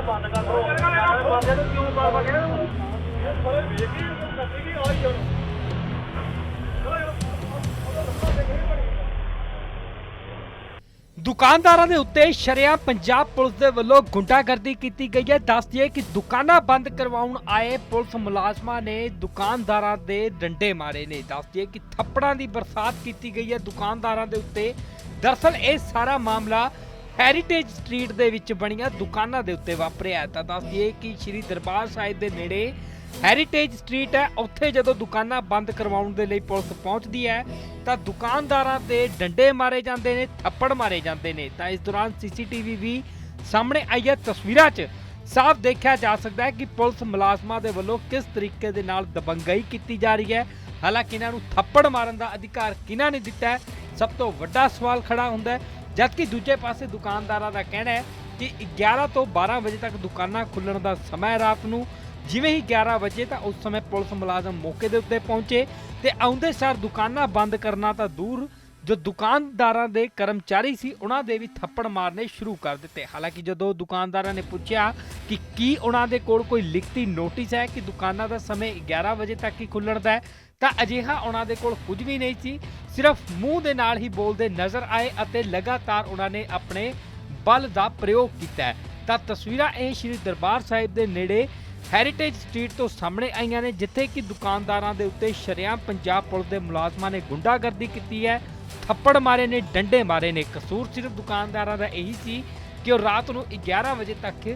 ਬੰਦ ਕਰ ਦੋ ਬੰਦ ਕਿਉਂ ਬਾਬਾ ਕਹਿੰਦਾ ਉਹ ਵੇਖ ਕੇ ਕਰਦੀ ਕਿ ਆਈ ਜਾਣਾ ਦੁਕਾਨਦਾਰਾਂ ਦੇ ਉੱਤੇ ਸ਼ਰਿਆ ਪੰਜਾਬ ਪੁਲਿਸ ਦੇ ਵੱਲੋਂ ਗੁੰਡਾਗਰਦੀ ਕੀਤੀ ਗਈ ਹੈ। ਦੱਸ ਦਈਏ ਕਿ ਦੁਕਾਨਾਂ ਬੰਦ ਕਰਵਾਉਣ ਆਏ ਪੁਲਿਸ ਮੁਲਾਜ਼ਮਾਂ ਨੇ ਦੁਕਾਨਦਾਰਾਂ ਦੇ ਡੰਡੇ ਮਾਰੇ ਨੇ। ਦੱਸ ਦਈਏ ਕਿ ਥੱਪੜਾਂ ਦੀ ਬਰਸਾਤ ਕੀਤੀ ਗਈ ਹੈ ਦੁਕਾਨਦਾਰਾਂ ਦੇ ਉੱਤੇ। ਦਰਸਲ ਇਹ ਸਾਰਾ ਮਾਮਲਾ ਹੈਰੀਟੇਜ ਸਟਰੀਟ ਦੇ ਵਿੱਚ ਬਣੀਆਂ ਦੁਕਾਨਾਂ ਦੇ ਉੱਤੇ ਵਾਪਰਿਆ ਤਾਂ ਦੱਸ ਦਈਏ ਕਿ ਸ਼੍ਰੀ ਦਰਬਾਰ ਸਾਹਿਬ ਦੇ ਨੇੜੇ ਹੈਰੀਟੇਜ ਸਟਰੀਟ ਹੈ। ਉੱਥੇ ਜਦੋਂ ਦੁਕਾਨਾਂ ਬੰਦ ਕਰਵਾਉਣ ਦੇ ਲਈ ਪੁਲਿਸ ਪਹੁੰਚਦੀ ਹੈ, ਤਾਂ ਦੁਕਾਨਦਾਰਾਂ ਤੇ ਡੰਡੇ ਮਾਰੇ ਜਾਂਦੇ ਨੇ, ਥੱਪੜ ਮਾਰੇ ਜਾਂਦੇ ਨੇ। ਤਾਂ ਇਸ ਦੌਰਾਨ ਸੀਸੀਟੀਵੀ ਵੀ ਸਾਹਮਣੇ ਆਈ ਹੈ। ਤਸਵੀਰਾਂ 'ਚ ਸਾਫ਼ ਦੇਖਿਆ ਜਾ ਸਕਦਾ ਹੈ ਕਿ ਪੁਲਿਸ ਮੁਲਾਜ਼ਮਾਂ ਦੇ ਵੱਲੋਂ ਕਿਸ ਤਰੀਕੇ ਦੇ ਨਾਲ ਦਬੰਗਾਈ ਕੀਤੀ ਜਾ ਰਹੀ ਹੈ। ਹਾਲਾਂਕਿ ਇਹਨਾਂ ਨੂੰ ਥੱਪੜ ਮਾਰਨ ਦਾ ਅਧਿਕਾਰ ਕਿਹਨਾਂ ਨੇ ਦਿੱਤਾ ਹੈ, ਸਭ ਤੋਂ ਵੱਡਾ ਸਵਾਲ ਖੜਾ ਹੁੰਦਾ ਹੈ। ਜਦਕਿ ਦੂਜੇ ਪਾਸੇ ਦੁਕਾਨਦਾਰਾਂ ਦਾ ਕਹਿਣਾ ਹੈ ਕਿ 11 ਤੋਂ 12 ਵਜੇ ਤੱਕ ਦੁਕਾਨਾਂ ਖੁੱਲਣ ਦਾ ਸਮਾਂ ਹੈ ਰਾਤ ਨੂੰ। ਜਿਵੇਂ ਹੀ 11 ਵਜੇ ਤਾਂ ਉਸ ਸਮੇਂ ਪੁਲਿਸ ਮੁਲਾਜ਼ਮ ਮੌਕੇ ਦੇ ਉੱਤੇ ਪਹੁੰਚੇ ਤੇ ਆਉਂਦੇ ਸਾਰ ਦੁਕਾਨਾਂ ਬੰਦ ਕਰਨਾ ਤਾਂ ਦੂਰ, ਜੋ ਦੁਕਾਨਦਾਰਾਂ ਦੇ ਕਰਮਚਾਰੀ ਸੀ, ਉਹਨਾਂ ਦੇ ਵੀ ਥੱਪੜ ਮਾਰਨੇ ਸ਼ੁਰੂ ਕਰ ਦਿੱਤੇ। ਹਾਲਾਂਕਿ ਜਦੋਂ ਦੁਕਾਨਦਾਰਾਂ ਨੇ ਪੁੱਛਿਆ ਕਿ ਕੀ ਉਹਨਾਂ ਦੇ ਕੋਲ ਕੋਈ ਲਿਖਤੀ ਨੋਟਿਸ ਹੈ ਕਿ ਦੁਕਾਨਾਂ ਦਾ ਸਮੇਂ 11 ਵਜੇ ਤੱਕ ਹੀ ਖੁੱਲਣ ਦਾ ਹੈ, ਤਾਂ ਅਜਿਹਾ ਉਹਨਾਂ ਦੇ ਕੋਲ ਕੁਝ ਵੀ ਨਹੀਂ ਸੀ। ਸਿਰਫ ਮੂੰਹ ਦੇ ਨਾਲ ਹੀ ਬੋਲਦੇ ਨਜ਼ਰ ਆਏ ਅਤੇ ਲਗਾਤਾਰ ਉਹਨਾਂ ਨੇ ਆਪਣੇ ਬਲ ਦਾ ਪ੍ਰਯੋਗ ਕੀਤਾ ਤਾਂ ਤਸਵੀਰਾਂ ਇਹ ਸ਼੍ਰੀ ਦਰਬਾਰ ਸਾਹਿਬ ਦੇ ਨੇੜੇ ਹੈਰੀਟੇਜ ਸਟਰੀਟ ਤੋਂ ਸਾਹਮਣੇ ਆਈਆਂ ਨੇ, ਜਿੱਥੇ ਕਿ ਦੁਕਾਨਦਾਰਾਂ ਦੇ ਉੱਤੇ ਸ਼ਰੇਆਮ ਪੰਜਾਬ ਪੁਲਿਸ ਦੇ ਮੁਲਾਜ਼ਮਾਂ ਨੇ ਗੁੰਡਾਗਰਦੀ ਕੀਤੀ ਹੈ। ਥੱਪੜ ਮਾਰੇ ਨੇ, ਡੰਡੇ ਮਾਰੇ ਨੇ। ਕਸੂਰ ਸਿਰਫ ਦੁਕਾਨਦਾਰਾਂ ਦਾ ਇਹੀ ਸੀ ਕਿ ਉਹ ਰਾਤ ਨੂੰ 11 ਵਜੇ ਤੱਕ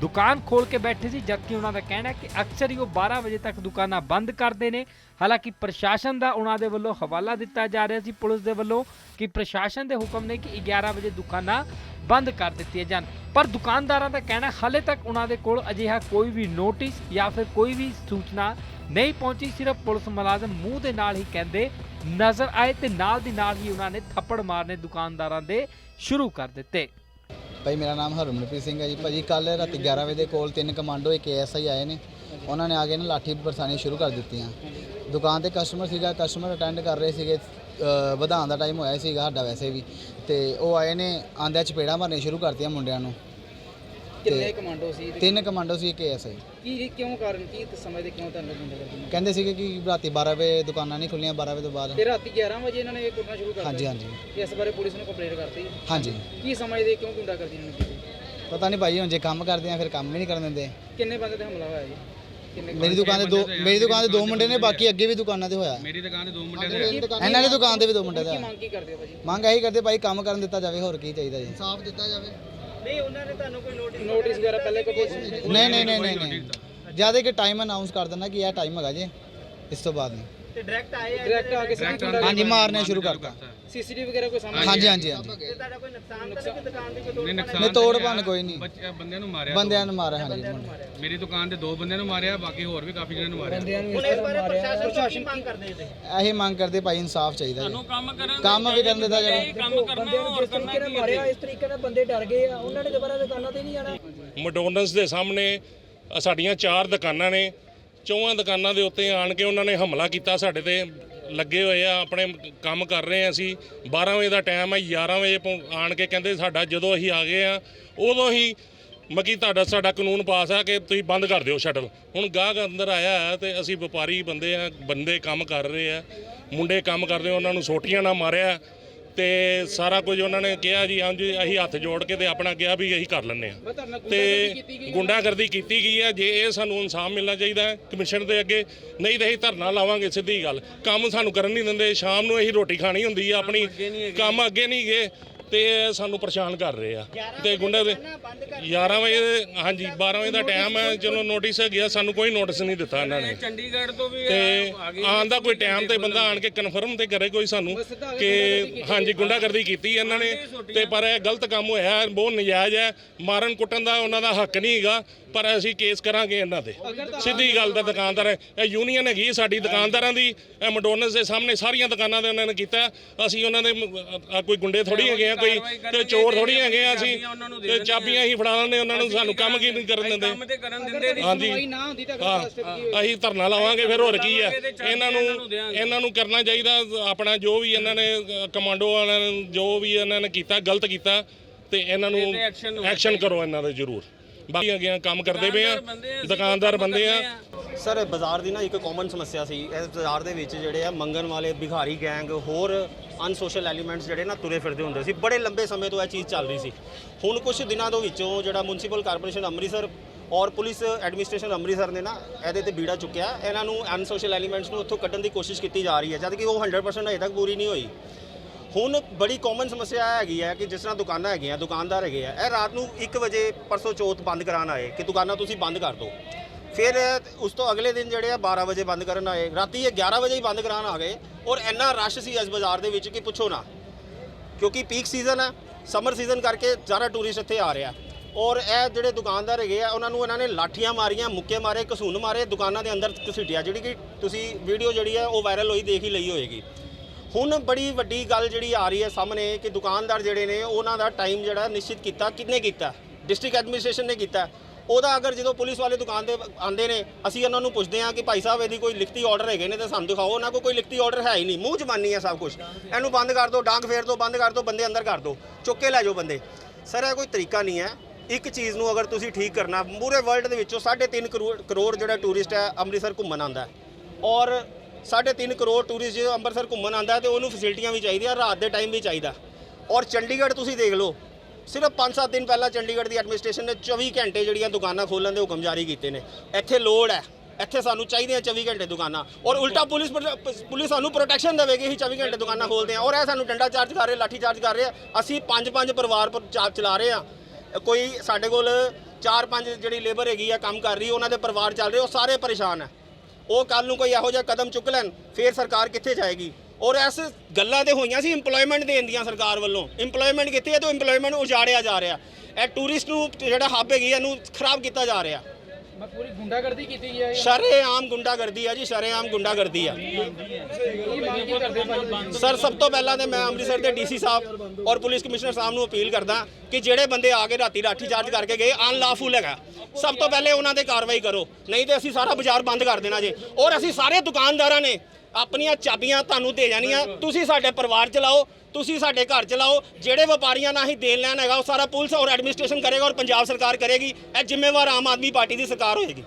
ਦੁਕਾਨ ਖੋਲ ਕੇ ਬੈਠੇ ਸੀ, ਜਦਕਿ ਉਹਨਾਂ ਦਾ ਕਹਿਣਾ ਹੈ ਕਿ ਅਕਸਰ ਹੀ ਉਹ 12 ਵਜੇ ਤੱਕ ਦੁਕਾਨਾਂ ਬੰਦ ਕਰਦੇ ਨੇ। ਹਾਲਾਂਕਿ ਪ੍ਰਸ਼ਾਸਨ ਦਾ ਉਹਨਾਂ ਦੇ ਵੱਲੋਂ ਹਵਾਲਾ ਦਿੱਤਾ ਜਾ ਰਿਹਾ ਸੀ, ਪੁਲਿਸ ਦੇ ਵੱਲੋਂ, ਕਿ ਪ੍ਰਸ਼ਾਸਨ ਦੇ ਹੁਕਮ ਨੇ ਕਿ 11 ਵਜੇ ਦੁਕਾਨਾਂ ਬੰਦ ਕਰ ਦਿੱਤੀਆਂ ਜਾਣ। ਪਰ ਦੁਕਾਨਦਾਰਾਂ ਦਾ ਕਹਿਣਾ ਹਾਲੇ ਤੱਕ ਉਹਨਾਂ ਦੇ ਕੋਲ ਅਜਿਹਾ ਕੋਈ ਵੀ ਨੋਟਿਸ ਜਾਂ ਫਿਰ ਕੋਈ ਵੀ ਸੂਚਨਾ ਨਹੀਂ ਪਹੁੰਚੀ, ਸਿਰਫ ਪੁਲਿਸ ਮੁਲਾਜ਼ਮ ਮੂੰਹ ਦੇ ਨਾਲ ਹੀ ਕਹਿੰਦੇ ਨਜ਼ਰ ਆਏ ਤੇ ਨਾਲ ਦੀ ਨਾਲ ਹੀ ਉਹਨਾਂ ਨੇ ਥੱਪੜ ਮਾਰਨੇ ਦੁਕਾਨਦਾਰਾਂ ਦੇ ਸ਼ੁਰੂ ਕਰ ਦਿੱਤੇ। ਭਾਈ, ਮੇਰਾ ਨਾਮ ਹਰਮਨਪ੍ਰੀਤ ਸਿੰਘ ਹੈ ਜੀ। ਭਾਜੀ ਕੱਲ ਰਾਤੀ 11 ਵਜੇ ਦੇ ਕੋਲ ਤਿੰਨ ਕਮਾਂਡੋ, ਇੱਕ ਐਸਆਈ ਆਏ ਨੇ। ਉਹਨਾਂ ਨੇ ਆ ਕੇ ਨਾ ਲਾਠੀ ਬਰਸਾਣੀ ਸ਼ੁਰੂ ਕਰ ਦਿੱਤੀਆਂ। ਦੁਕਾਨ ਤੇ ਕਸਟਮਰ ਸੀਗਾ ਕਸਟਮਰ ਅਟੈਂਡ ਕਰ ਰਹੇ ਸੀਗੇ। ਵਧਾਉਣ ਦਾ ਟਾਈਮ ਹੋਇਆ ਸੀਗਾ ਸਾਡਾ ਵੈਸੇ ਵੀ। ਤੇ ਉਹ ਆਏ ਨੇ, ਆਂਦਿਆਂ ਚਪੇੜਾ ਮਾਰਨੇ ਸ਼ੁਰੂ ਕਰਤੀਆਂ ਮੁੰਡਿਆਂ ਨੂੰ। ਕਿੰਨੇ ਕਮਾਂਡੋ ਸੀ ਤੇ ਤਿੰਨ ਕਮਾਂਡੋ ਸੀ ਇੱਕ ਐਸਆਈ ਕੀ ਕਿਉਂ ਕਾਰਨ ਕੀ ਤੇ ਸਮਝਦੇ ਕਿਉਂ ਤੁਹਾਨੂੰ ਗੁੰਡਾ ਕਰਦੇ ਕਹਿੰਦੇ ਸੀਗੇ ਕਿ ਰਾਤੀ 12 ਵਜੇ ਦੁਕਾਨਾਂ ਨਹੀਂ ਖੁੱਲੀਆਂ 12 ਵਜੇ ਤੋਂ ਬਾਅਦ। ਤੇ ਰਾਤੀ 11 ਵਜੇ ਇਹਨਾਂ ਨੇ ਇਹ ਕੁੱਟਣਾ ਸ਼ੁਰੂ ਕਰ ਹਾਂਜੀ ਦਿੱਤਾ? ਹਾਂਜੀ। ਇਸ ਬਾਰੇ ਪੁਲਿਸ ਨੂੰ ਕੰਪਲੇਂਟ ਕਰਤੀ? ਹਾਂਜੀ। ਕੀ ਸਮਝਦੇ ਕਿਉਂ ਗੁੰਡਾ ਕਰਦੀ ਇਹਨਾਂ ਨੂੰ? ਪਤਾ ਨਹੀਂ ਭਾਈ ਹੁਣ ਜੇ ਕੰਮ ਕਰਦੇ ਆ ਫਿਰ ਕੰਮ ਵੀ ਨਹੀਂ ਕਰਨ ਦਿੰਦੇ। ਕਿੰਨੇ ਬੰਦੇ ਤੇ ਹਮਲਾ ਹੋਇਆ ਜੀ? ਮੇਰੀ ਦੁਕਾਨ ਤੇ ਦੋ ਮੇਰੀ ਦੁਕਾਨ ਤੇ ਦੋ ਮੁੰਡੇ ਨੇ ਬਾਕੀ ਅੱਗੇ ਵੀ ਦੁਕਾਨਾਂ ਤੇ ਹੋਇਆ। ਮੇਰੀ ਦੁਕਾਨ ਤੇ ਦੋ ਮੁੰਡੇ ਦੇ ਇਹਨਾਂ ਦੀ ਦੁਕਾਨ ਤੇ ਵੀ ਦੋ ਮੁੰਡੇ ਦਾ। ਮੰਗ ਕੀ ਕਰਦੇ ਹੋ ਭਾਜੀ? ਮੰਗ ਇਹੀ ਕਰਦੇ ਭਾਈ ਕੰਮ ਕਰਨ ਦਿੱਤਾ ਜਾਵੇ ਹੋਰ ਕੀ ਚਾਹੀਦਾ ਜੀ? ਇਨਸਾਫ ਦਿੱਤਾ ਜਾਵੇ। ਨਹੀਂ ਉਹਨਾਂ ਨੇ ਤੁਹਾਨੂੰ ਕੋਈ ਨੋਟਿਸ ਨੋਟਿਸ ਵਗੈਰਾ ਪਹਿਲੇ ਕੋਈ ਨਹੀਂ ਨਹੀਂ ਨਹੀਂ ਨਹੀਂ ਨਹੀਂ। ਜ਼ਿਆਦਾ ਕਿ ਟਾਈਮ ਅਨਾਉਂਸ ਕਰ ਦੇਣਾ ਕਿ ਇਹ ਟਾਈਮ ਹੈਗਾ ਜੀ ਇਸ ਤੋਂ ਬਾਅਦ ਨਹੀਂ। ਤੇ ਡਾਇਰੈਕਟ ਆਏ ਡਾਇਰੈਕਟ ਆ ਕੇ ਸਿੱਧੀ ਗੁੰਡਾ ਹਾਂਜੀ ਮਾਰਨੇ ਸ਼ੁਰੂ ਕਰਤਾ। ਸੀਸੀਟੀਵੀ ਵਗੈਰਾ ਕੋਈ ਸਾਹਮਣੇ ਹਾਂਜੀ ਹਾਂਜੀ ਹਾਂਜੀ। ਤੁਹਾਡਾ ਕੋਈ ਨੁਕਸਾਨ ਤਾਂ ਨਹੀਂ ਦੁਕਾਨ ਦੀ ਕੋਈ ਨਹੀਂ ਨੁਕਸਾਨ ਨਹੀਂ ਤੋੜ ਭੰਨ ਕੋਈ ਨਹੀਂ। ਬੱਚੇ ਬੰਦਿਆਂ ਨੂੰ ਮਾਰਿਆ ਬੰਦਿਆਂ ਨੂੰ ਮਾਰਿਆ ਹਾਂਜੀ। ਮੁੰਡੇ। ਮੇਰੀ ਦੁਕਾਨ ਤੇ ਦੋ ਬੰਦਿਆਂ ਨੂੰ ਮਾਰਿਆ ਬਾਕੀ ਹੋਰ ਵੀ ਕਾਫੀ ਜਣਿਆਂ ਨੂੰ ਮਾਰਿਆ। ਹੁਣ ਇਸ ਬਾਰੇ ਪ੍ਰਸ਼ਾਸਨ ਪ੍ਰਸ਼ਾਸਨ ਕੀ ਕਰਦੇ ਨੇ ਇਹੀ ਮੰਗ ਕਰਦੇ ਭਾਈ ਇਨਸਾਫ ਚਾਹੀਦਾ ਜੀ। ਕੰਮ ਕਰਨ ਕੰਮ ਵੀ ਕਰਨ ਦਿੱਤਾ ਜਾਵੇ ਕੰਮ ਕਰਨਾ ਹੋਰ ਕਰਨਾ ਕੀ ਮਾਰਿਆ ਇਸ ਤਰੀਕੇ ਨਾਲ ਬੰਦੇ ਡਰ ਗਏ ਆ। ਉਹਨਾਂ ਨੇ ਦੁਬਾਰਾ ਦੁਕਾਨਾਂ ਤੇ ਨਹੀਂ ਜਾਣਾ। ਮੈਕਡੋਨਲਡਸ ਦੇ ਸਾਹਮਣੇ ਸਾਡੀਆਂ ਚਾਰ ਦੁਕਾਨਾਂ ਨੇ। ਚੌਹਾਂ ਦੁਕਾਨਾਂ ਦੇ ਉੱਤੇ ਆਣ ਕੇ ਉਹਨਾਂ ਨੇ ਹਮਲਾ ਕੀਤਾ ਸਾਡੇ ਤੇ। ਲੱਗੇ ਹੋਏ ਆ, ਆਪਣੇ ਕੰਮ ਕਰ ਰਹੇ ਆ ਅਸੀਂ। 12 ਵਜੇ ਦਾ ਟਾਈਮ ਆ 11 ਵਜੇ ਪਹੁੰ- ਆਣ ਕੇ ਕਹਿੰਦੇ ਸਾਡਾ ਜਦੋਂ ਅਸੀਂ ਆ ਗਏ ਆ, ਉਦੋਂ ਹੀ ਮਕੀ ਤੁਹਾਡਾ, ਸਾਡਾ ਕਾਨੂੰਨ ਪਾਸ ਆ ਕਿ ਤੁਸੀਂ ਬੰਦ ਕਰ ਦਿਓ ਸ਼ਟਲ ਹੁਣ ਗਾਹਕ ਅੰਦਰ ਆਇਆ ਹੈ ਤੇ ਅਸੀਂ ਵਪਾਰੀ ਬੰਦੇ ਆ, ਬੰਦੇ ਕੰਮ ਕਰ ਰਹੇ ਆ। ਮੁੰਡੇ ਕੰਮ ਕਰਦੇ ਉਹਨਾਂ ਨੂੰ ਸੋਟੀਆਂ ਨਾਲ ਮਾਰਿਆ। ਤੇ ਸਾਰਾ ਕੁਝ ਉਹਨਾਂ ਨੇ ਕਿਹਾ ਜੀ ਹਾਂਜੀ ਅਸੀਂ ਹੱਥ ਜੋੜ ਕੇ ਤੇ ਆਪਣਾ ਕਿਹਾ ਵੀ ਅਸੀਂ ਕਰ ਲੈਂਦੇ ਆ ਤੇ ਗੁੰਡਾਗਰਦੀ ਕੀਤੀ ਗਈ ਹੈ। ਜੇ ਇਹ ਸਾਨੂੰ ਇਨਸਾਫ ਮਿਲਣਾ ਚਾਹੀਦਾ ਹੈ ਕਮਿਸ਼ਨ ਦੇ ਅੱਗੇ ਨਹੀਂ ਤਾਂ ਅਸੀਂ ਧਰਨਾ ਲਾਵਾਂਗੇ ਸਿੱਧੀ ਗੱਲ। ਕੰਮ ਸਾਨੂੰ ਕਰਨ ਨਹੀਂ ਦਿੰਦੇ ਸ਼ਾਮ ਨੂੰ ਅਸੀਂ ਰੋਟੀ ਖਾਣੀ ਹੁੰਦੀ ਆ ਆਪਣੀ ਕੰਮ ਅੱਗੇ ਨਹੀਂ ਗਏ ਤੇ ਇਹ ਸਾਨੂੰ ਪਰੇਸ਼ਾਨ ਕਰ ਰਹੇ ਆ। ਤੇ ਗੁੰਡਾ ਦੇ 11 ਵਜੇ ਹਾਂਜੀ 12 ਵਜੇ ਦਾ ਟਾਈਮ ਹੈ ਚਲੋ ਨੋਟਿਸ ਗਿਆ ਸਾਨੂੰ ਕੋਈ ਨੋਟਿਸ ਨਹੀਂ ਦਿੱਤਾ ਇਹਨਾਂ ਨੇ। ਚੰਡੀਗੜ੍ਹ ਤੋਂ ਵੀ ਤੇ ਆਉਣ ਦਾ ਕੋਈ ਟਾਈਮ ਤੇ ਬੰਦਾ ਆਣ ਕੇ ਕਨਫਰਮ ਤੇ ਕਰੇ ਕੋਈ ਸਾਨੂੰ ਕਿ ਹਾਂਜੀ ਗੁੰਡਾਗਰਦੀ ਕੀਤੀ ਇਹਨਾਂ ਨੇ। ਤੇ ਪਰ ਇਹ ਗਲਤ ਕੰਮ ਹੋਇਆ ਬਹੁਤ ਨਜਾਇਜ਼ ਹੈ। ਮਾਰਨ ਕੁੱਟਣ ਦਾ ਉਹਨਾਂ ਦਾ ਹੱਕ ਨਹੀਂ ਹੈਗਾ। ਪਰ ਅਸੀਂ ਕੇਸ ਕਰਾਂਗੇ ਇਹਨਾਂ ਤੇ ਸਿੱਧੀ ਗੱਲ ਤਾਂ ਦੁਕਾਨਦਾਰ ਹੈ। ਇਹ ਯੂਨੀਅਨ ਹੈਗੀ ਸਾਡੀ ਦੁਕਾਨਦਾਰਾਂ ਦੀ। ਇਹ ਮੈਕਡੋਨਲਡਸ ਦੇ ਸਾਹਮਣੇ ਸਾਰੀਆਂ ਦੁਕਾਨਾਂ ਦੇ ਉਹਨਾਂ ਨੇ ਕੀਤਾ। ਅਸੀਂ ਉਹਨਾਂ ਦੇ ਕੋਈ ਗੁੰਡੇ ਥੋੜੀ ਹੈਗੇ ਆ ਕੋਈ ਤੇ ਚੋਰ ਥੋੜੀ ਹੈਗੇ ਆ ਅਸੀਂ। ਤੇ ਚਾਬੀਆਂ ਹੀ ਫੜਾ ਦਿੰਦੇ ਉਹਨਾਂ ਨੂੰ ਸਾਨੂੰ ਕੰਮ ਕੀ ਨਹੀਂ ਕਰਨ ਦਿੰਦੇ? ਕੰਮ ਤੇ ਕਰਨ ਦਿੰਦੇ ਨਹੀਂ ਹਾਂਜੀ ਨਾ ਹੁੰਦੀ ਤਾਂ ਹਾਂ ਅਸੀਂ ਧਰਨਾ ਲਾਵਾਂਗੇ ਫਿਰ ਹੋਰ ਕੀ ਹੈ? ਇਹਨਾਂ ਨੂੰ ਇਹਨਾਂ ਨੂੰ ਕਰਨਾ ਚਾਹੀਦਾ ਆਪਣਾ ਜੋ ਵੀ ਇਹਨਾਂ ਨੇ ਅ, ਕਮਾਂਡੋ ਵਾਲਿਆਂ ਨੇ ਜੋ ਵੀ ਇਹਨਾਂ ਨੇ ਕੀਤਾ ਗਲਤ ਕੀਤਾ ਤੇ ਇਹਨਾਂ ਨੂੰ ਐਕਸ਼ਨ ਕਰੋ ਇਹਨਾਂ ਦੇ ਜ਼ਰੂਰ। ਬਾਕੀ ਅੱਗੇ ਕੰਮ ਕਰਦੇ ਪਏ ਆ ਦੁਕਾਨਦਾਰ ਬੰਦੇ ਆ ਸਰ ਬਾਜ਼ਾਰ ਦੀ ਨਾ ਇੱਕ ਕਾਮਨ ਸਮੱਸਿਆ ਸੀ। ਇਸ ਬਾਜ਼ਾਰ ਦੇ ਵਿੱਚ ਜਿਹੜੇ ਆ ਮੰਗਣ ਵਾਲੇ ਭਿਖਾਰੀ ਗੈਂਗ ਹੋਰ ਅਨਸੋਸ਼ਲ ਐਲੀਮੈਂਟਸ ਜਿਹੜੇ ਨਾ ਤੁਰੇ ਫਿਰਦੇ ਹੁੰਦੇ ਸੀ। ਬੜੇ ਲੰਬੇ ਸਮੇਂ ਤੋਂ ਇਹ ਚੀਜ਼ ਚੱਲ ਰਹੀ ਸੀ। ਹੁਣ ਕੁਝ ਦਿਨਾਂ ਦੇ ਵਿੱਚੋਂ ਜਿਹੜਾ ਮੁਨਸੀਪਲ ਕਾਰਪੋਰੇਸ਼ਨ ਅੰਮ੍ਰਿਤਸਰ ਔਰ ਪੁਲਿਸ ਐਡਮਿਨਿਸਟ੍ਰੇਸ਼ਨ ਅੰਮ੍ਰਿਤਸਰ ਨੇ ਨਾ ਇਹਦੇ ਤੇ ਬੀੜਾ ਚੁੱਕਿਆ। ਇਹਨਾਂ ਨੂੰ ਅਨਸੋਸ਼ਲ ਐਲੀਮੈਂਟਸ ਨੂੰ ਉੱਥੋਂ ਕੱਢਣ ਦੀ ਕੋਸ਼ਿਸ਼ ਕੀਤੀ ਜਾ ਰਹੀ ਹੈ। ਜਦ ਕਿ ਉਹ 100% ਅਜੇ ਤੱਕ ਪੂਰੀ ਨਹੀਂ ਹੋਈ। ਹੁਣ ਬੜੀ ਕਾਮਨ ਸਮੱਸਿਆ ਇਹ ਹੈਗੀ ਹੈ ਕਿ ਜਿਸ ਤਰ੍ਹਾਂ ਦੁਕਾਨਾਂ ਹੈਗੀਆਂ, ਦੁਕਾਨਦਾਰ ਹੈਗੇ ਆ, ਇਹ ਰਾਤ ਨੂੰ 1 ਵਜੇ ਪਰਸੋਂ ਚੌਥ ਬੰਦ ਕਰਾਉਣ ਆਏ ਕਿ ਦੁਕਾਨਾਂ ਤੁਸੀਂ ਬੰਦ ਕਰ ਦਿਓ। ਫਿਰ ਉਸ ਤੋਂ ਅਗਲੇ ਦਿਨ ਜਿਹੜੇ ਆ 12 ਵਜੇ ਬੰਦ ਕਰਨ ਆਏ। ਰਾਤੀ ਇਹ 11 ਵਜੇ ਹੀ ਬੰਦ ਕਰਾਉਣ ਆ ਗਏ ਔਰ ਇੰਨਾ ਰਸ਼ ਸੀ ਇਸ ਬਾਜ਼ਾਰ ਦੇ ਵਿੱਚ ਕਿ ਪੁੱਛੋ ਨਾ, ਕਿਉਂਕਿ ਪੀਕ ਸੀਜ਼ਨ ਹੈ ਸਮਰ ਸੀਜ਼ਨ ਕਰਕੇ ਜ਼ਿਆਦਾ ਟੂਰਿਸਟ ਇੱਥੇ ਆ ਰਿਹਾ ਔਰ ਇਹ ਜਿਹੜੇ ਦੁਕਾਨਦਾਰ ਹੈਗੇ ਆ, ਉਹਨਾਂ ਨੂੰ ਇਹਨਾਂ ਨੇ ਲਾਠੀਆਂ ਮਾਰੀਆਂ, ਮੁੱਕੇ ਮਾਰੇ ਕਸੂਨ ਮਾਰੇ, ਦੁਕਾਨਾਂ ਦੇ ਅੰਦਰ ਘਸੀਟਿਆ, ਜਿਹੜੀ ਕਿ ਤੁਸੀਂ ਵੀਡੀਓ ਜਿਹੜੀ ਹੈ ਉਹ ਵਾਇਰਲ ਹੋਈ, ਦੇਖ ਹੀ ਲਈ ਹੋਏਗੀ। ਹੁਣ ਬੜੀ ਵੱਡੀ ਗੱਲ ਜਿਹੜੀ ਆ ਰਹੀ ਹੈ ਸਾਹਮਣੇ ਕਿ ਦੁਕਾਨਦਾਰ ਜਿਹੜੇ ਨੇ ਉਹਨਾਂ ਦਾ ਟਾਈਮ ਜਿਹੜਾ ਨਿਸ਼ਚਿਤ ਕੀਤਾ, ਕਿੰਨੇ ਕੀਤਾ? ਡਿਸਟ੍ਰਿਕਟ ਐਡਮਿਨਿਸਟ੍ਰੇਸ਼ਨ ਨੇ ਕੀਤਾ। ਉਹਦਾ ਅਗਰ ਜਦੋਂ ਪੁਲਿਸ ਵਾਲੇ ਦੁਕਾਨ ਤੇ ਆਉਂਦੇ ਨੇ, ਅਸੀਂ ਉਹਨਾਂ ਨੂੰ ਪੁੱਛਦੇ ਹਾਂ ਕਿ ਭਾਈ ਸਾਹਿਬ ਇਹਦੀ ਕੋਈ ਲਿਖਤੀ ਆਰਡਰ ਹੈਗੇ ਨੇ ਤਾਂ ਸਾਨੂੰ ਦਿਖਾਓ, ਉਹਨਾਂ ਕੋਲ ਕੋਈ ਲਿਖਤੀ ਆਰਡਰ ਹੈ ਹੀ ਨਹੀਂ। ਮੂੰਹ ਜ਼ਬਾਨੀ ਹੈ ਸਭ ਕੁਝ ਇਹਨੂੰ ਬੰਦ ਕਰ ਦਿਓ, ਡਾਂਗ ਫੇਰ ਦਿਓ, ਬੰਦ ਕਰ ਦਿਓ, ਬੰਦੇ ਅੰਦਰ ਕਰ ਦਿਓ। ਚੁੱਕ ਕੇ ਲੈ ਜਾਓ ਬੰਦੇ। ਸਰ, ਇਹ ਕੋਈ ਤਰੀਕਾ ਨਹੀਂ ਹੈ। ਇੱਕ ਚੀਜ਼ ਨੂੰ ਅਗਰ ਤੁਸੀਂ ਠੀਕ ਕਰਨਾ, ਪੂਰੇ ਵਰਲਡ ਦੇ ਵਿੱਚੋਂ 3.5 ਕਰੋੜ ਕਰੋੜ ਜਿਹੜਾ ਟੂਰਿਸਟ ਹੈ, ਅੰਮ੍ਰਿਤਸਰ ਘੁੰਮਣ ਆਉਂਦਾ ਔਰ 3.5 ਕਰੋੜ ਟੂਰਿਸਟ ਜਦੋਂ ਅੰਮ੍ਰਿਤਸਰ ਘੁੰਮਣ ਆਉਂਦਾ ਹੈ ਤੇ ਉਹਨੂੰ ਫੈਸਿਲਿਟੀਆਂ ਵੀ ਚਾਹੀਦੀਆਂ, ਰਾਤ ਦੇ ਟਾਈਮ ਵੀ ਚਾਹੀਦਾ। ਔਰ ਚੰਡੀਗੜ੍ਹ ਤੁਸੀਂ ਦੇਖ ਲਓ, ਸਿਰਫ 5-7 ਦਿਨ ਪਹਿਲਾਂ ਚੰਡੀਗੜ੍ਹ ਦੀ ਐਡਮਿਨਿਸਟ੍ਰੇਸ਼ਨ ਨੇ 24 ਘੰਟੇ ਜਿਹੜੀਆਂ ਦੁਕਾਨਾਂ ਖੋਲ੍ਹਣ ਦੇ ਹੁਕਮ ਜਾਰੀ ਕੀਤੇ ਨੇ। ਇੱਥੇ ਲੋੜ ਹੈ, ਇੱਥੇ ਸਾਨੂੰ ਚਾਹੀਦੀਆਂ 24 ਘੰਟੇ ਦੁਕਾਨਾਂ। ਔਰ ਉਲਟਾ ਪੁਲਿਸ ਪੁਲਿਸ ਸਾਨੂੰ ਪ੍ਰੋਟੈਕਸ਼ਨ ਦੇਵੇਗੀ, ਅਸੀਂ 24 ਘੰਟੇ ਦੁਕਾਨਾਂ ਖੋਲਦੇ ਹਾਂ। ਔਰ ਇਹ ਸਾਨੂੰ ਡੰਡਾ ਚਾਰਜ ਕਰ ਰਹੇ, ਲਾਠੀ ਚਾਰਜ ਕਰ ਰਹੇ ਅਸੀਂ ਪੰਜ ਪੰਜ ਪਰਿਵਾਰ ਪਰ ਚਲਾ ਰਹੇ ਆ ਕੋਈ ਸਾਡੇ ਕੋਲ ਚਾਰ ਪੰਜ ਜਿਹੜੀ ਲੇਬਰ ਹੈਗੀ ਆ, ਕੰਮ ਕਰ ਰਹੀ, ਉਹਨਾਂ ਦੇ ਪਰਿਵਾਰ ਚੱਲ ਰਹੇ, ਉਹ ਸਾਰੇ ਪਰੇਸ਼ਾਨ ਹੈ ਉਹ ਕੱਲ ਨੂੰ ਕੋਈ ਇਹੋ ਜਿਹਾ ਕਦਮ ਚੁੱਕ ਲੈਣ, ਫੇਰ ਸਰਕਾਰ ਕਿੱਥੇ ਜਾਏਗੀ? ਔਰ ਇਸ ਗੱਲਾਂ ਤੇ ਹੋਈਆਂ ਸੀ EMPLOYMENT ਦੇਣ ਦੀਆਂ ਸਰਕਾਰ ਵੱਲੋਂ। EMPLOYMENT ਕਿੱਥੇ ਹੈ ਤੇ EMPLOYMENT ਉਜਾੜਿਆ ਜਾ ਰਿਹਾ। ਇਹ ਟੂਰਿਸਟ ਨੂੰ ਜਿਹੜਾ ਹੱਬ ਹੈਗੀ ਇਹਨੂੰ ਖਰਾਬ ਕੀਤਾ ਜਾ ਰਿਹਾ। ਮੈਂ ਪੂਰੀ ਗੁੰਡਾਗਰਦੀ ਕੀਤੀ ਹੈ ਸ਼ਰੇਆਮ ਗੁੰਡਾਗਰਦੀ ਆ ਜੀ, ਸ਼ਰੇਆਮ ਗੁੰਡਾਗਰਦੀ ਆ। ਕੀ ਮੰਗ ਕੀ ਕਰਦੇ ਭਾਈ ਸਰ, ਸਭ ਤੋਂ ਪਹਿਲਾਂ ਤੇ ਮੈਂ ਅੰਮ੍ਰਿਤਸਰ ਦੇ ਡੀਸੀ ਸਾਹਿਬ ਔਰ ਪੁਲਿਸ ਕਮਿਸ਼ਨਰ ਸਾਹਿਬ ਨੂੰ ਅਪੀਲ ਕਰਦਾ ਕਿ ਜਿਹੜੇ ਬੰਦੇ ਆ ਕੇ ਰਾਤੀ ਲਾਠੀ ਚਾਰਜ ਕਰਕੇ ਗਏ ਅਨਲਾਫੁਲ ਹੈਗਾ। ਸਭ ਤੋਂ ਪਹਿਲੇ ਉਹਨਾਂ ਤੇ ਕਾਰਵਾਈ ਕਰੋ, ਨਹੀਂ ਤੇ ਅਸੀਂ ਸਾਰਾ ਬਾਜ਼ਾਰ ਬੰਦ ਕਰ ਦੇਣਾ ਜੇ। ਔਰ ਅਸੀਂ ਸਾਰੇ ਦੁਕਾਨਦਾਰਾਂ ਨੇ ਆਪਣੀਆਂ ਚਾਬੀਆਂ ਤੁਹਾਨੂੰ ਦੇ ਜਾਣੀਆਂ। ਤੁਸੀਂ ਸਾਡੇ ਪਰਿਵਾਰ ਚਲਾਓ, ਤੁਸੀਂ ਸਾਡੇ ਘਰ ਚਲਾਓ, ਜਿਹੜੇ ਵਪਾਰੀਆਂ ਨਾਲ ਹੀ ਦੇਣ ਲੈਣ ਹੈਗਾ, ਉਹ ਸਾਰਾ ਪੁਲਿਸ ਔਰ ਐਡਮਿਨਿਸਟ੍ਰੇਸ਼ਨ ਕਰੇਗਾ ਔਰ ਪੰਜਾਬ ਸਰਕਾਰ ਕਰੇਗੀ। ਇਹ ਜ਼ਿੰਮੇਵਾਰ ਆਮ ਆਦਮੀ ਪਾਰਟੀ ਦੀ ਸਰਕਾਰ ਹੋਏਗੀ।